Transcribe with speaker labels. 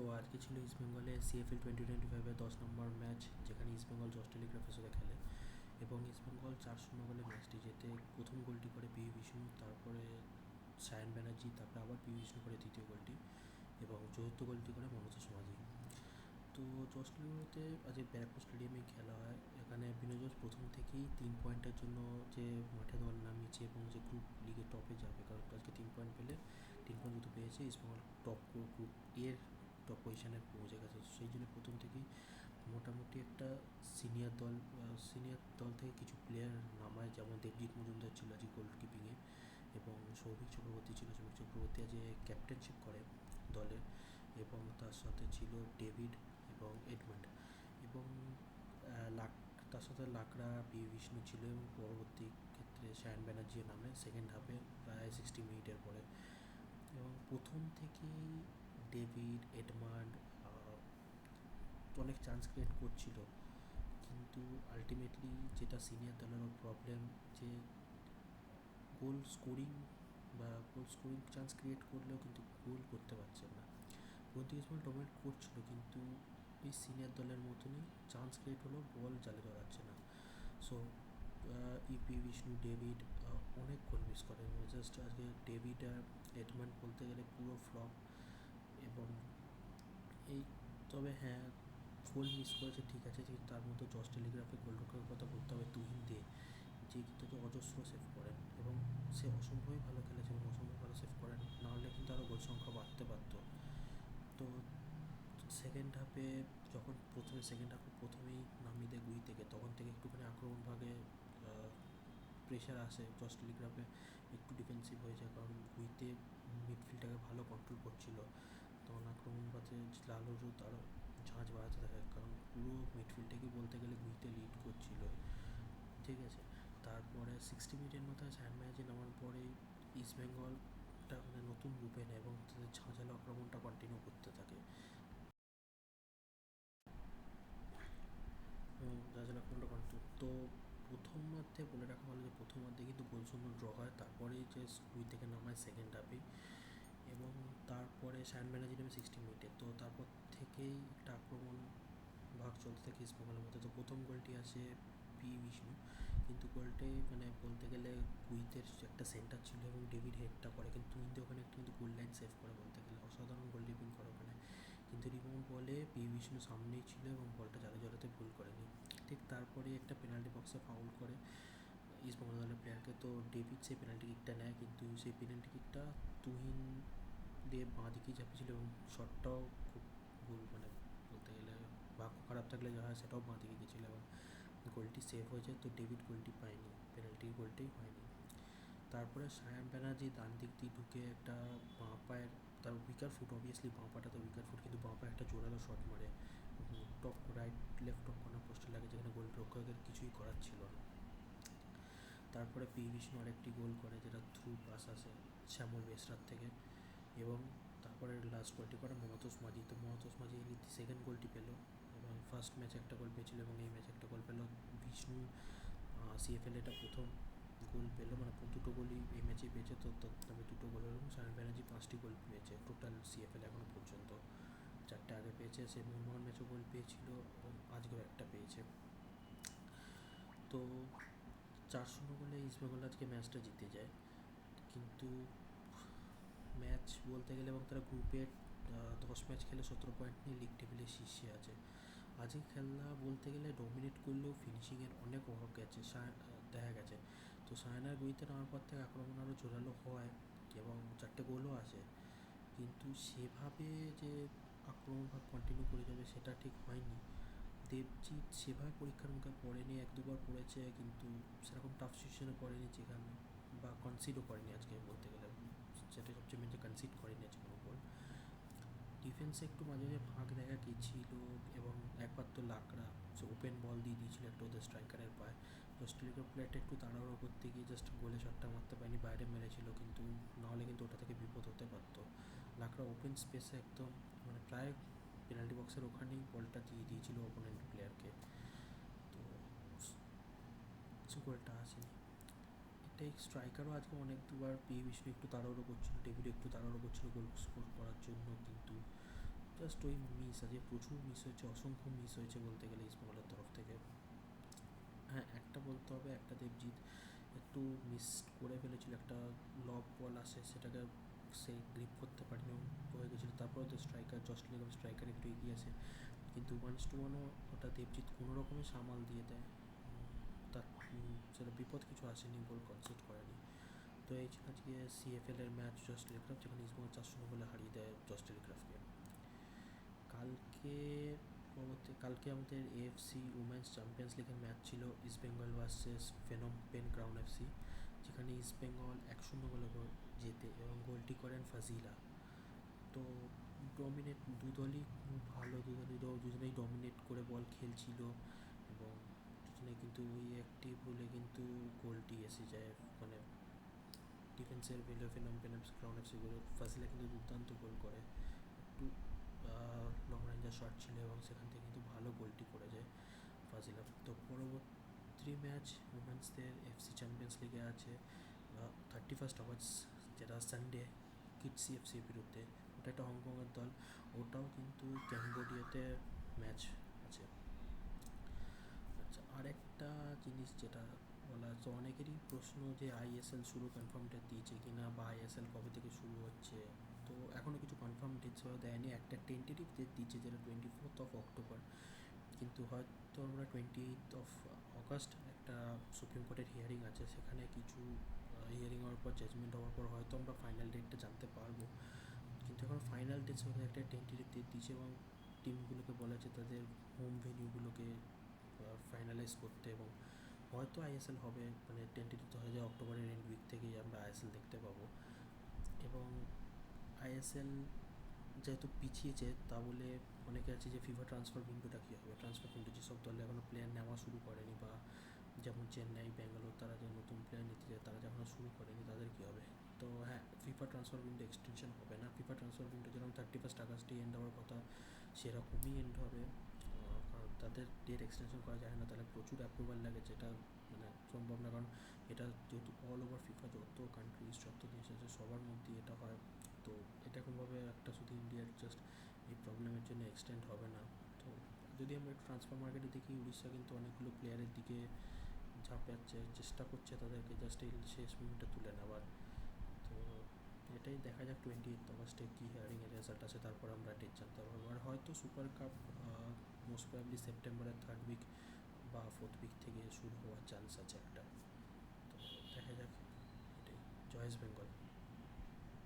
Speaker 1: তো আজকে ছিল ইস্ট বেঙ্গলে সিএফএল টোয়েন্টি টোয়েন্টি ফাইভের দশ নম্বর ম্যাচ যেখানে ইস্ট বেঙ্গল জস টেলিগ্রাফের সাথে খেলে। এবং ইস্ট বেঙ্গল চার শূন্য গোলে ম্যাচটি যেতে প্রথম গোলটি করে পি বিষ্ণু তারপরে সায়ন ব্যানার্জি, তারপরে আবার পি বিষ্ণু করে তৃতীয় গোলটি এবং চতুর্থ গোলটি করে মনোজ মাঝি তো জস টেলিগ্রাফে আজকে ব্যারাকপুর স্টেডিয়ামে খেলা হয়। এখানে বিনোজস প্রথম থেকেই তিন পয়েন্টের জন্য যে মাঠে দল নামিয়েছে এবং যে গ্রুপ লিগে টপে যাবে, কারণ আজকে তিন পয়েন্ট পেলে, তিন পয়েন্ট যেহেতু পেয়েছে, ইস্ট বেঙ্গল টপ গ্রুপ এর টপ পজিশনে পৌঁছে গেছে সেই জন্য প্রথম থেকেই মোটামুটি একটা সিনিয়র দল সিনিয়র দল থেকে কিছু প্লেয়ার নামায়। যেমন দেবজিৎ মজুমদার ছিল আজকে গোলকিপিংয়ে এবং সৌভিক চক্রবর্তী ছিল। সৌভিক চক্রবর্তী আজকে ক্যাপ্টেনশিপ করে দলের এবং তার সাথে ছিল ডেভিড এবং এডমান্ড। এবং লাক, তার সাথে লাকড়া, পি বিষ্ণু ছিল এবং পরবর্তী ক্ষেত্রে শায়ন ব্যানার্জির নামে সেকেন্ড হাফে প্রায় সিক্সটি মিনিটের পরে। এবং প্রথম থেকেই ডেভিড এডমান্ড অনেক চান্স ক্রিয়েট করছিল। কিন্তু আলটিমেটলি যেটা সিনিয়র দলেরও প্রবলেম যে গোল স্কোরিং বা গোল স্কোরিং চান্স ক্রিয়েট করলেও কিন্তু গোল করতে পারছে না। প্রতি ইসমল ডোমিনেট করছিল, কিন্তু এই সিনিয়র দলের মতনই চান্স ক্রিয়েট হলেও বল জালে ধরাচ্ছে না। সো ইপি বিষ্ণু ডেভিড অনেক গোল মিস করে। জাস্ট আজকে ডেভিড আর এডমান্ড বলতে গেলে পুরো ফ্লপ এবং এই, তবে হ্যাঁ গোল মিস করেছে, ঠিক আছে কিন্তু তার মধ্যে জস টেলিগ্রাফে গোলরক্ষকের কথা বলতে হবে তুহিন দে, যে কিন্তু অজস্র সেভ করেন এবং সে অসম্ভবই ভালো খেলেছে এবং অসম্ভব ভালো সেভ করেন নাহলে কিন্তু আরও গোল সংখ্যা বাড়তে পারতো। তো সেকেন্ড হাফে যখন প্রথমে সেকেন্ড হাফে প্রথমেই নামিয়ে দেয় গুই থেকে, তখন থেকে একটুখানি আক্রমণ ভাগে প্রেশার আসে জস টেলিগ্রাফে একটু ডিফেন্সিভ হয়ে যায়, কারণ গুইতে মিডফিল্ডটাকে ভালো কন্ট্রোল করছিল। তখন আক্রমণ ভাগে লালুরও তারও ঝাঁঝ বাড়াতে থাকে, কারণ পুরো মিডফিল্ডটাকে বলতে গেলে গুইতে লিড করছিল। ঠিক আছে? তারপরে সিক্সটি মিনিটের মাথায় স্যান্ড ম্যাচে নামার পরে ইস্ট বেঙ্গলটা মানে নতুন রূপে নেয় এবং তাদের ঝাঁঝালো আক্রমণটা কন্টিনিউ করতে থাকে। ঝাঁঝালো আক্রমণটা কন্টিনিউ তো প্রথমার্ধে বলে রাখা ভালো যে প্রথমার্ধে কিন্তু গোল শূন্য ড্র হয় তারপরেই যে স্কুই থেকে নামায় সেকেন্ড হাফে তারপরে শ্যান ব্যানার্জি নেমে সিক্সটি মিনিটে। তো তারপর থেকেই একটা আক্রমণ, ভাগ চলতে থাকে ইস্ট বেঙ্গলের মধ্যে। তো প্রথম গোলটি আসে পি বিষ্ণু। কিন্তু গোলটে মানে বলতে গেলে কুইতের একটা সেন্টার ছিল এবং ডেভিড হেডটা করে। কিন্তু কিন্তু ওখানে কিন্তু গোল লাইন সেভ করে বলতে গেলে। অসাধারণ গোল ডিপিং করে ওখানে। কিন্তু রিবাউন্ড বলে পি বিষ্ণু সামনেই ছিল এবং বলটা জালে জড়াতে ভুল করেনি। ঠিক তারপরে একটা পেনাল্টি বক্সে ফাউল করে ইস্ট বেঙ্গল দলের প্লেয়ারকে তো ডেভিড সেই পেনাল্টি কিকটা নেয়, কিন্তু সেই পেনাল্টি কিকটা তুহিন দিয়ে বাঁ দিকেই চাপিয়েছিল এবং শটটাও খুব ভুল মানে বলতে গেলে ভাগ্য খারাপ থাকলে যা হয় সেটাও বাঁ দিকে গেছিল এবং গোলটি সেভ হয়েছে, তো ডেভিড গোলটি পায়নি পেনাল্টি গোলটাই হয়নি। তারপরে সায়ান ব্যানার্জি ডান দিক দিয়ে ঢুকে একটা বাঁ পায়ের, তার উইকার ফুট অবভিয়াসলি বাঁ পাটা তো উইকার ফুট কিন্তু বাঁ পায়ে একটা জোরালো শট মারে। Top right left top corner পোস্টে লাগে, যেখানে গোল রক্ষকের কিছুই করার ছিল না। তারপরে পি আরেকটি গোল করে, যেটা থ্রু পাস আসে শ্যামল বেসরার থেকে। এবং তারপরে লাস্ট গোলটি করে মমতোস মাঝি। তো মমতোস মাঝি সেকেন্ড গোলটি পেল এবং ফার্স্ট ম্যাচে একটা গোল পেয়েছিল এবং এই ম্যাচে একটা গোল পেল বিষ্ণু সিএফএল এটা প্রথম গোল পেল মানে দুটো গোলই এই ম্যাচে পেয়েছে। তো তবে দুটো গোল এবং সায়ন ব্যানার্জি পাঁচটি গোল পেয়েছে। টোটাল সিএফএল এখনও পর্যন্ত চারটে আগে পেয়েছে। সে মোহনবাগান ম্যাচও গোল পেয়েছিল এবং আজকেও একটা পেয়েছে। তো চার শূন্য গোলে ইস্টবেঙ্গল আজকে ম্যাচটা জিতে যায়। কিন্তু ম্যাচ বলতে গেলে এবং তারা গ্রুপের দশ ম্যাচ খেলে সতেরো পয়েন্ট নিয়ে লিগ টেবিলের শীর্ষে আছে। আজকে খেলা বলতে গেলে ডমিনেট করলেও ফিনিশিংয়ের অনেক অভাব গেছে দেখা গেছে। তো সায়নার গুইতে নামার পর থেকে আক্রমণ আরও জোরালো হয় এবং চারটে গোলও আসে। কিন্তু সেভাবে যে আক্রমণ ভাগ কন্টিনিউ করে যাবে সেটা ঠিক হয়নি। দেবজিৎ সেভাবে পরীক্ষার মুখে পড়েনি, এক দুবার পড়েছে কিন্তু সেরকম টাফ সিচুয়েশনে পড়েনি যেখানে বা কনসিডও করেনি আজকে বলতে গেলে। যেটা সবচেয়ে যে কনসিড আজকে কোনো গোল ডিফেন্সে একটু মাঝে মাঝে ফাঁক দেখা গিয়েছিল এবং একবার তো লাকড়া, সে ওপেন বল দিয়ে দিয়েছিল একটা ওদের স্ট্রাইকারের পায়ে। তো স্ট্রিকার প্লেয়ারটা একটু তাড়াহুড়ো করতে গিয়ে জাস্ট গোলে শটটা মারতে পারেনি, বাইরে মেরেছিল কিন্তু নাহলে কিন্তু ওটা থেকে বিপদ হতে পারতো। লাকড়া ওপেন স্পেসে একদম মানে প্রায় পেনাল্টি বক্সের ওখানেই বলটা দিয়ে দিয়েছিল ওপোনেন্ট প্লেয়ারকে তো গোলটা আসেনি। এটাই স্ট্রাইকারও আজকে অনেক দুবার পি বিষ্ণু একটু তাড়াহুড়ো করছিল ডেভিড একটু তাড়াহুড়ো করছিল গোল স্কোর করার জন্য, কিন্তু জাস্ট ওই মিস আজকে প্রচুর মিস হয়েছে, অসংখ্য মিস হয়েছে বলতে গেলে ইস্টবেঙ্গলের তরফ থেকে। হ্যাঁ একটা বলতে হবে, একটা দেবজিৎ একটু মিস করে ফেলেছিল, একটা লব বল আসে, সেটাকে সে গ্রিপ করতে পারেনি, হয়ে গেছিল তারপরে তো স্ট্রাইকার জস্ট লিগাম স্ট্রাইকার একটু এগিয়ে আসে, কিন্তু ওয়ান্স টু ওয়ানও ওটা দেবজিৎ কোনো রকমে সামাল দিয়ে দেয়। তার সেটা বিপদ কিছু আসেনি বল কনসেপ্ট করেনি। তো এই ছিল আজকে সিএফএল এর ম্যাচ জস্ট টেলিগ্রাফ যেখানে ইসবঙ্গ চার শূন্য বলে হারিয়ে দেয় জস্ট টেলিগ্রাফকে কালকে পরবর্তী কালকে আমাদের এএফসি উমেন্স চ্যাম্পিয়ন্স লিগের ম্যাচ ছিল East Bengal versus Phnom Penh Crown FC যেখানে ইস্ট বেঙ্গল এক শূন্য গোলে জেতে এবং গোলটি করেন ফাজিলা। তো ডমিনেট দু দলই ভালো দু দলই দুজনেই ডমিনেট করে বল খেলছিল। দুজনে কিন্তু ওই একটি ভুলে কিন্তু গোলটি এসে যায় মানে ডিফেন্সের Welle Phnom Penh Crown FC goal Fazila কিন্তু দুর্দান্ত গোল করে। একটু লং রেঞ্জের শট ছিল এবং সেখান থেকে কিন্তু ভালো গোলটি করে যায় ফাজিলা তো পরবর্তী ম্যাচ উমেন্সদের এফসি চ্যাম্পিয়ন্স লিগে আছে থার্টি ফার্স্ট আওয়ার্স যেটা সানডে কিটসি এফসির বিরুদ্ধে। ওটা একটা হংকংয়ের দল। ওটাও কিন্তু ক্যাম্বোডিয়াতে ম্যাচ আরেকটা জিনিস যেটা বলা হচ্ছে অনেকেরই প্রশ্ন যে আইএসএল শুরু কনফার্ম ডেট দিয়েছে কি না বা আইএসএল কবে থেকে শুরু হচ্ছে। তো এখনও কিছু কনফার্ম ডেটস দেয়নি। একটা টেন্টেটিভ ডেট দিচ্ছে যেটা টোয়েন্টি ফোর্থ অফ অক্টোবর কিন্তু হয়তো আমরা টোয়েন্টি এইথ অফ অগস্ট একটা সুপ্রিম কোর্টের হিয়ারিং আছে, সেখানে কিছু হিয়ারিং হওয়ার পর জাজমেন্ট হওয়ার পর হয়তো আমরা ফাইনাল ডেটটা জানতে পারব। কিন্তু এখন ফাইনাল ডেটস হতে একটা টেন্টেটিভ ডেট দিচ্ছে এবং টিমগুলোকে বলেছে তাদের হোম ভেনিউগুলোকে ফাইনালাইজ করতে এবং হয়তো আইএসএল হবে মানে তো হয়ে যায় অক্টোবরের এন্ড উইক থেকেই আমরা আইএসএল দেখতে পাবো। এবং আইএসএল যেহেতু পিছিয়েছে তা বলে অনেকে আছে যে ফিফা ট্রান্সফার উইন্ডোটা কী হবে? ট্রান্সফার উইন্ডো যেসব দল এখনও প্লেয়ার নেওয়া শুরু করেনি বা যেমন চেন্নাই, ব্যাঙ্গালোর, তারা যে নতুন প্লেয়ার নিতে যায়, তারা যখন শুরু করেনি, তাদের কী হবে? তো হ্যাঁ ফিফা ট্রান্সফার উইন্ডো এক্সটেনশন হবে না। ফিফা ট্রান্সফার উইন্ডো যেরকম থার্টি ফার্স্ট আগস্টে এন্ড হওয়ার কথা, সেরকমই এন্ড হবে। তাদের ডেট এক্সটেনশন করা যায় না, তাহলে প্রচুর অ্যাপ্রুভাল লাগে যেটা মানে সম্ভব না। কারণ এটা যেহেতু অল ওভার ফিফা যত কান্ট্রিজ যত দেশ আছে, সবার মধ্যে এটা হয়। তো এটা কোনোভাবে একটা শুধু ইন্ডিয়ার জাস্ট এই প্রবলেমের জন্য এক্সটেন্ড হবে না। তো যদি আমরা একটু ট্রান্সফার মার্কেটে দেখি, উড়িষ্যা কিন্তু অনেকগুলো প্লেয়ারের দিকে ঝাঁপাচ্ছে চেষ্টা করছে তাদেরকে জাস্ট এই শেষ মুমেন্টে তুলে নেওয়ার। তো এটাই দেখা যাক টোয়েন্টি এইথ অগস্টে কী হিয়ারিংয়ের রেজাল্ট আছে তারপর আমরা ডেট জানতে পারব। আর হয়তো সুপার কাপ মোস্ট প্রবলি সেপ্টেম্বরের থার্ড উইক বা ফোর্থ উইক থেকে শুরু হওয়ার চান্স আছে একটা। তো দেখা যাক, এটাই। জয়েস বেঙ্গল।